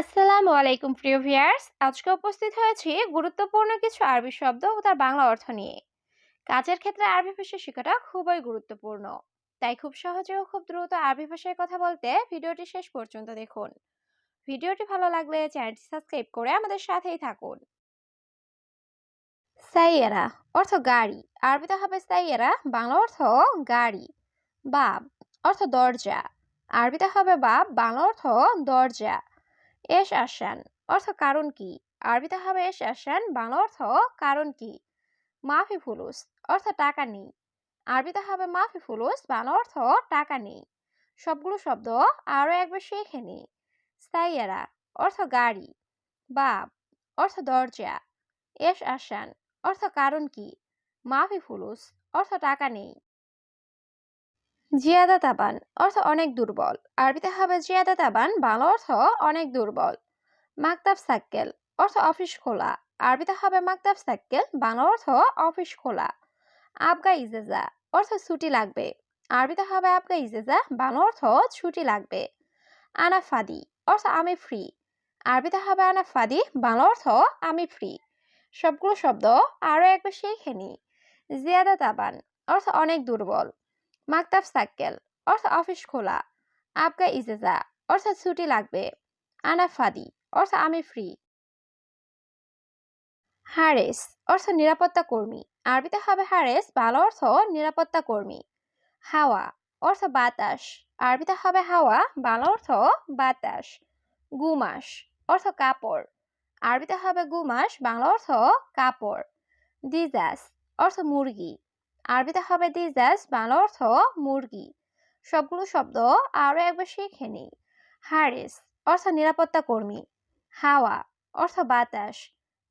আসসালামু আলাইকুম, প্রিয় ভিউয়ার্স। আজকে উপস্থিত হয়েছি গুরুত্বপূর্ণ কিছু আরবি শব্দ ও তার বাংলা অর্থ নিয়ে। কাজের ক্ষেত্রে আরবি ভাষা শেখাটা খুবই গুরুত্বপূর্ণ। তাই খুব সহজে ও খুব দ্রুত আরবি ভাষায় কথা বলতে ভিডিওটি শেষ পর্যন্ত দেখুন। ভিডিওটি ভালো লাগলে চ্যানেলটি সাবস্ক্রাইব করে আমাদের সাথেই থাকুন। সাইয়েরা অর্থ গাড়ি। আরবিতে হবে সাইয়েরা, বাংলা অর্থ গাড়ি। বাব অর্থ দরজা। আরবিতে হবে বাব, বাংলা অর্থ দরজা। এস আসান অর্থ কারণ কি? আরবিতে হবে এস আসান, বাংলা অর্থ কারণ কি? মাফি ফুলুস অর্থ টাকা নেই। আরবিতে হবে মাফি ফুলুস বাংলা অর্থ টাকা নেই। সবগুলো শব্দ আরও একবার শিখে নি। সাইয়ারা অর্থ গাড়ি। বাব অর্থ দরজা। এস আসান অর্থ কারণ কি? মাফি ফুলুস অর্থ টাকা নেই। জিয়াদা তাবান অর্থ অনেক দুর্বল। আরবিতে হবে জিয়াদা তাবান, বাংলা অর্থ অনেক দুর্বল। মাকতাব সাক্কেল অর্থ অফিস খোলা। আরবিতে হবে মাকতাব সাক্কেল, বাংলা অর্থ অফিস খোলা। আবগা ইজেজা অর্থ ছুটি লাগবে। আরবিতে হবে আবগা ইজেজা, বাংলা অর্থ ছুটি লাগবে। আনা ফাদি অর্থ আমি ফ্রি আরবিতে হবে আনা ফাদি, বাংলা অর্থ আমি ফ্রি সবগুলো শব্দ আরও একবার শিখে নি। জিয়াদা তাবান অর্থ অনেক দুর্বল। মাকতাব সাক্কেল অর্থ অফিস খোলা আবগা ইজেজা অর্থ ছুটি লাগবে আনা ফাদি অর্থ আমি ফ্রি হারেস অর্থ নিরাপত্তা কর্মী, আরবিতে হবে হারেস, ভালো অর্থ নিরাপত্তা কর্মী। হাওয়া, অর্থ বাতাস, আরবিতে হবে হাওয়া, ভালো অর্থ বাতাস। গুমাস, অর্থ কাপড়, আরবিতে হবে গুমাস বাংলা অর্থ কাপড়। দিজাস, অর্থ মুরগি আরবিতে হবে দিজাস বাংলা অর্থ মুরগি। সবগুলো শব্দ আরও একবার শিখে নিই। হারিস, অর্থ নিরাপত্তা কর্মী। হাওয়া, অর্থ বাতাস।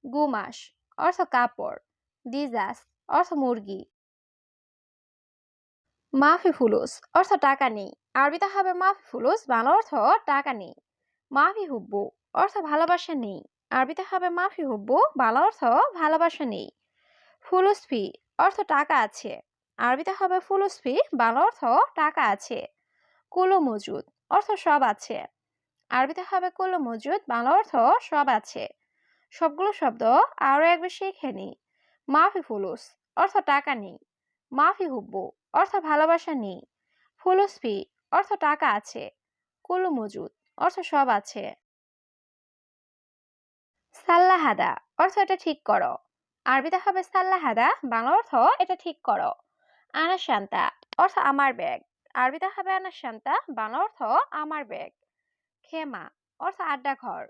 গুমাস, অর্থ কাপড়। দিজাস অর্থ মুরগি। মাফি ফুলুস অর্থ টাকা নেই। আরবিতে হবে মাফি ফুলুস বাংলা অর্থ টাকা নেই। মাফি হুব্বু অর্থ ভালোবাসা নেই। আরবিতে হবে মাফি হুব্বু বাংলা অর্থ ভালোবাসা নেই। ফুলুস ফি অর্থ টাকা আছে। আরবিতে হবে ফুলুসফি বাংলা অর্থ টাকা আছে। কুলো মজুদ, অর্থ সব আছে। আরবিতে হবে কুলো মজুদ, বাংলা অর্থ সব আছে। সবগুলো শব্দ আরও একবার শিখে নি মাফি ফুলুস, অর্থ টাকা নেই। মাফি হুব্বু, অর্থ ভালোবাসা নেই। ফুলুসফি অর্থ টাকা আছে। কুলু মজুদ, অর্থ সব আছে। সাল্লাহাদা, অর্থ এটা ঠিক করো। আরবিতে হবে সাল্লাহাদা, বাংলা অর্থ এটা ঠিক করো। আনা শান্তা অর্থ আমার ব্যাগ। আরবিতে হবে আনা শান্তা বাংলা অর্থ আমার ব্যাগ। খেমা, অর্থ আড্ডা ঘর।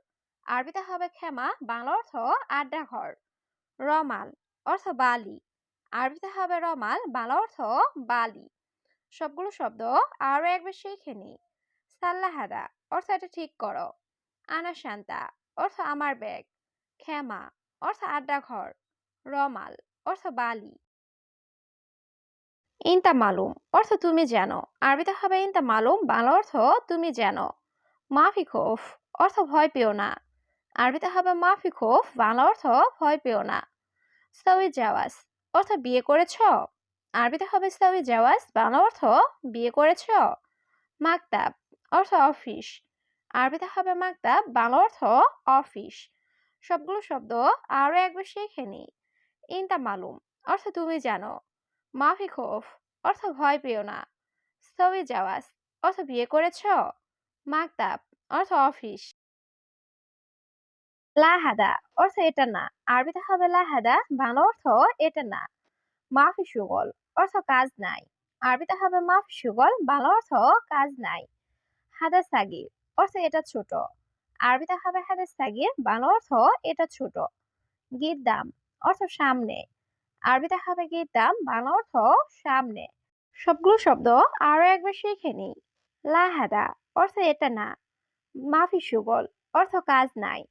আরবিতে হবে খেমা, বাংলা অর্থ আড্ডা ঘর। রমাল, অর্থ বালি। আরবিতে হবে রমাল, বাংলা অর্থ বালি। সবগুলো শব্দ আরও একবার শিখে নি। সাল্লাহাদা, অর্থ এটা ঠিক করো। আনা শান্তা অর্থ আমার ব্যাগ। খেমা, অর্থ আড্ডা ঘর। রমাল, অর্থ বালি। ইনতা মালুম, অর্থ তুমি জানো আরবিতে হবে ইনতা মালুম, বাংলা অর্থ তুমি জানো মাফি খোফ, অর্থ ভয় পেও না। আরবিতে হবে মাফি খোফ, বাংলা অর্থ ভয় পেও না। সৌই জাওয়াজ, অর্থ বিয়ে করেছ। আরবিতে হবে সৌই জাওয়াজ, বাংলা অর্থ বিয়ে করেছ। মাকতাব, অর্থ অফিস। আরবিতে হবে মাকতাব, বাংলা অর্থ অফিস। সবগুলো শব্দ আরও একবার শিখে নিই। ইনতা মালুম। অর্থ তুমি জানো। মাফি খোফ অর্থ ভয় পেও না। সবি জাওয়াজ, অর্থ বিয়ে করেছ? মাকতাব অর্থ অফিস। লাহাদা, অর্থ এটা না। আরবিতে হবে লাহাদা, বাংলা অর্থ এটা না। মাফি সুগল, অর্থ কাজ নাই। আরবিতে হবে মাফি সুগল, বাংলা অর্থ কাজ নাই। হাদা সাগির, অর্থ এটা ছোট। আরবিতে হবে হাদা সাগির, বাংলা অর্থ এটা ছোট। গিদ্দাম অর্থ সামনে। আরবিতে হবে গিদ্দাম বাংলা অর্থ সামনে। সবগুলো শব্দ আরও একবার শিখে নিই। লাহাদা অর্থ এটা না। মাফি সুগল অর্থ কাজ নাই।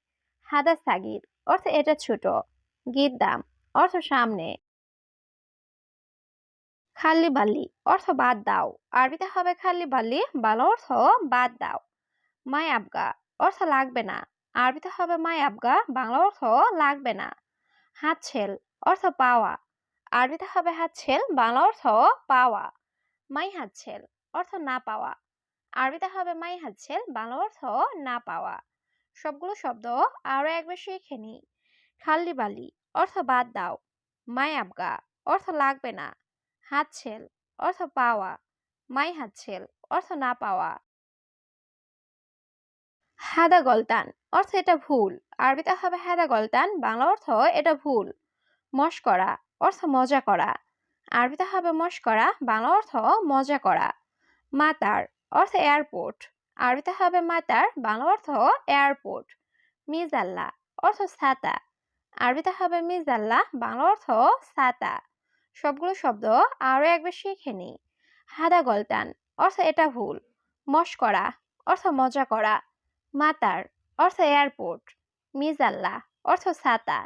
হাদা সাগির অর্থ এটা ছোট। গিদ্দাম অর্থ সামনে। খাল্লি বাল্লি অর্থ বাদ দাও। আরবিতে হবে খাল্লি বাল্লি, বাংলা অর্থ বাদ দাও। মাই আবগা অর্থ লাগবে না। আরবিতে হবে মাই আবগা বাংলা অর্থ লাগবে না। হাত ছেল অর্থ পাওয়া। আরবিতে হবে হাত ছেল বাংলা অর্থ পাওয়া। মাই হাত ছেল অর্থ না পাওয়া। আরবিতে হবে মাই হাতছেল, বাংলা অর্থ না পাওয়া। সবগুলো শব্দ আরও একবার শিখে নিই। খাল্লি বালি অর্থ বাদ দাও। মাই আবগা অর্থ লাগবে না। হাতছেল অর্থ পাওয়া। মাই হাতছেল অর্থ না পাওয়া। হাদা গলতান, অর্থ এটা ভুল। আরবিতে হবে হাদা গলতান, বাংলা অর্থ এটা ভুল। মস্করা অর্থ মজা করা। আরবিতে হবে মস্করা বাংলা অর্থ মজা করা। মাতার, অর্থ এয়ারপোর্ট। আরবিতে হবে মাতার, বাংলা অর্থ এয়ারপোর্ট। মিজাল্লা, অর্থ ছাতা। আরবিতে হবে মিজাল্লা, বাংলা অর্থ ছাতা। সবগুলো শব্দ আরও একবার শিখে নিই। হাদা গলতান, অর্থ এটা ভুল। মশ করা, অর্থ মজা করা। মাতার, অর্থ এয়ারপোর্ট, মিজাল্লা, অর্থ ছাতা।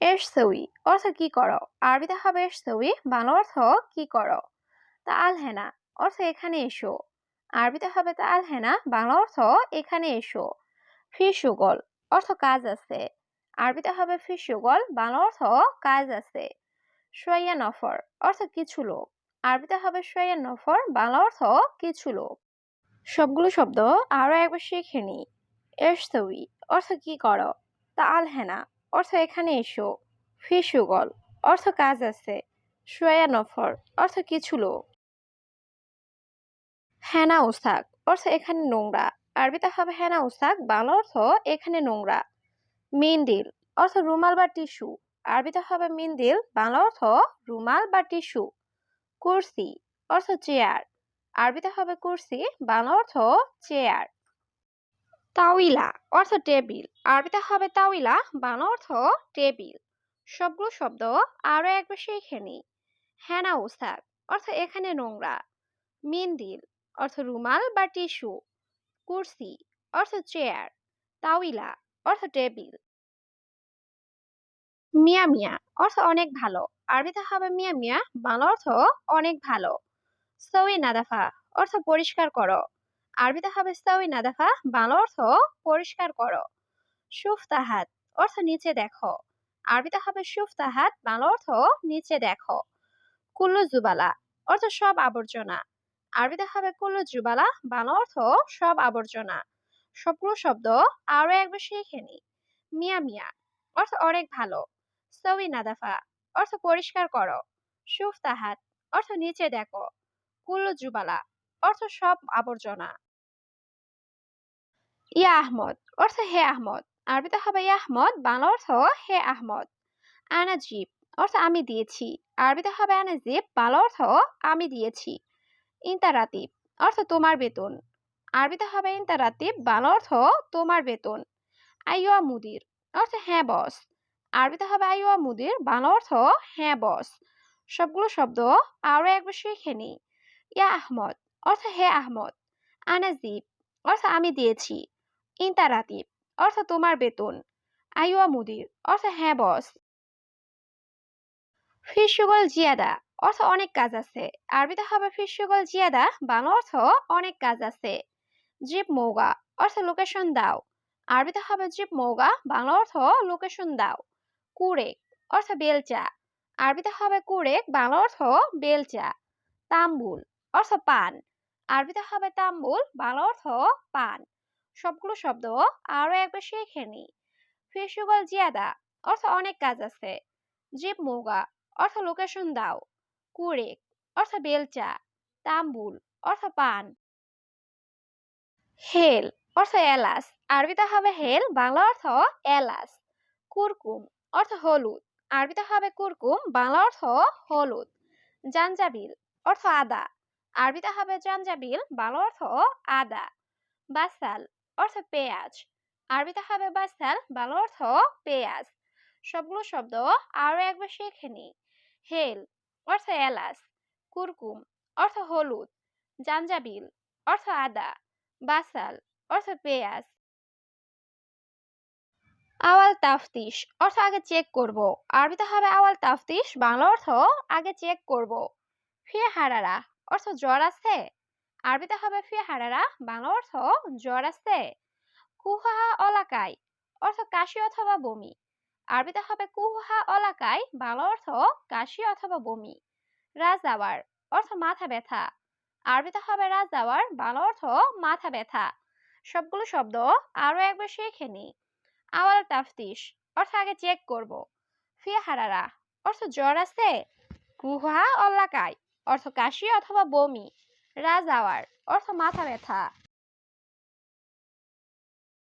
এরসৌই অর্থ কি করো? আরবিতে হবে এরসৌই বাংলা অর্থ কি করো? তা আলহেনা, অর্থ এখানে এসো। আরবিতে হবে তা আলহেনা, বাংলা অর্থ এখানে এসো। ফিসুগল, অর্থ কাজ আছে। আরবিতে হবে ফিসুগল, বাংলা অর্থ কাজ আছে। সোয়া নফর অর্থ কিছু লোক। আরবিতে হবে সোয়া নফর বাংলা অর্থ কিছু লোক। সবগুলো শব্দ আরও একবার শিখে নি এরসৌই, অর্থ কি করো? তা আলহেনা, অর্থ এখানে এসো। ফিসুগল অর্থ কাজ আছে। সোয়া নফর অর্থ কিছু লোক। হেনা উস্তাক, অর্থ এখানে নোংরা। আরবিতে হবে হেনা উস্তাক, বাংলা অর্থ এখানে নোংরা। মিন্দিল, অর্থ রুমাল বা টিস্যু। আরবিতে হবে মিন্দিল, বাংলা অর্থ রুমাল বা টিস্যু। কুর্সি, অর্থ চেয়ার। আরবিতে হবে কুরসি, বাংলা অর্থ চেয়ার। তাওইলা অর্থ টেবিল। আরবিতে হবে তাওইলা বাংলা অর্থ টেবিল। সবগুলো শব্দ আরও একবার শিখে নি হেনা উস্তাক অর্থ এখানে নোংরা। মিন্দিল অর্থ রুমাল বা টিস্যু। কুরসি অর্থ চেয়ার। তাওইলা অর্থ টেবিল। মিয়া মিয়া অর্থ অনেক ভালো। আরবিতে হবে মিয়া মিয়া, বাংলা অর্থ অনেক ভালো। সৌই নাদাফা অর্থ পরিষ্কার করো। আরবিতে হবে সৌই নাদাফা, বাংলা অর্থ পরিষ্কার করো। সুফ তাহাত অর্থ নিচে দেখো। আরবিতে হবে সুফ তাহাত বাংলা অর্থ নিচে দেখো। কুল্লু জুবালা অর্থ সব আবর্জনা। আরবিতে হবে কুল্লু জুবালা, বাংলা অর্থ সব আবর্জনা। সবগুলো শব্দ আরও একবার শিখে নি মিয়া মিয়া অর্থ অনেক ভালো। সৌই নাদাফা অর্থ পরিষ্কার করো। সুফ তাহাত অর্থ নিচে দেখো। কুল্লু জুবালা অর্থ সব আবর্জনা। ইয়া আহমদ, অর্থ হে আহমদ। আরবিতে হবে ইয়া আহমদ, বাংলা অর্থ হে আহমদ। আনাজিব, অর্থ আমি দিয়েছি। আরবিতে হবে আনাজিব, বাংলা অর্থ আমি দিয়েছি। ইন্তারাতিব, অর্থ তোমার বেতন। আরবিতে হবে ইন্তারাতিব, বাংলা অর্থ তোমার বেতন। আইয়া মুদির, অর্থ হ্যাঁ বস। আরবিতে হবে আইয়া মুদির, বাংলা অর্থ হ্যাঁ বস। সবগুলো শব্দ আরও একবার শিখে নি ইয়া আহমদ, অর্থ হে আহমদ। আনাজিব অর্থ আমি দিয়েছি। ইন্তারাতিব অর্থ তোমার বেতন। আইয়া মুদির, অর্থ হ্যাঁ বস। ফিসুগল জিয়াদা, অর্থ অনেক কাজ আছে। আরবিতে হবে ফিসুগল জিয়াদা, বাংলা অর্থ অনেক কাজ আছে। জিপ মৌগা, অর্থ লোকেশন দাও। আরবিতে হবে জিপ মৌগা, বাংলা অর্থ লোকেশন দাও। কুরেক, অর্থ বেলচা। আরবিতে হবে কুরেক, বাংলা অর্থ বেলচা। তাম্বুল অর্থ পান। আরবিতে হবে তাম্বুল, বাংলা অর্থ পান। সবগুলো শব্দ আরও একবার শিখে নি ফিসুগল জিয়াদা, অর্থ অনেক কাজ আছে। জিপ মৌগা, অর্থ লোকেশন দাও। কুরেক, অর্থ বেলচা। তাম্বুল, অর্থ পান। হেল, অর্থ এলাচ। আরবিতে হবে হেল, বাংলা অর্থ এলাচ। কুরকুম, অর্থ হলুদ। আরবিতে হবে কুরকুম, বাংলা অর্থ হলুদ। জাঞ্জাবিল, অর্থ আদা। আরবিতে হবে জাঞ্জাবিল, বাংলা অর্থ আদা, বাসাল অর্থ পেঁয়াজ। আরবিতে হবে বাসাল, বাংলা অর্থ পেঁয়াজ। সবগুলো শব্দ আরও একবার শিখে নি। হেল অর্থ এলাচ, কুরকুম অর্থ হলুদ, জাঞ্জাবিল অর্থ আদা, বাসাল অর্থ পেঁয়াজ। আওয়াল তাফতিশ অর্থ আগে চেক করব। আরবিতে হবে আওয়াল তাফতিশ, বাংলা অর্থ আগে চেক করব। ফিয়ে হারারা অর্থ জ্বর আছে। আরবিতে হবে ফিয়ে হারারা, বাংলা অর্থ জ্বর আছে। কুহাহা অলাকায়, অর্থ কাশি অথবা বমি। আরবিতে হবে কুহা অলাকায়, বাংলা অর্থ কাশি অথবা বমি। রাজাওয়ার, অর্থ মাথা ব্যথা। আরবিতে হবে রাজাওয়ার, বাংলা অর্থ মাথা ব্যথা। সবগুলো শব্দ আরও একবার শিখে নিই আওয়াল তাফতিশ, অর্থ আগে চেক করব। ফি হারারা, অর্থ জ্বর আছে। কুহা অল্লাকায় অর্থ কাশি অথবা বমি। রাজাওয়ার অর্থ মাথা ব্যথা।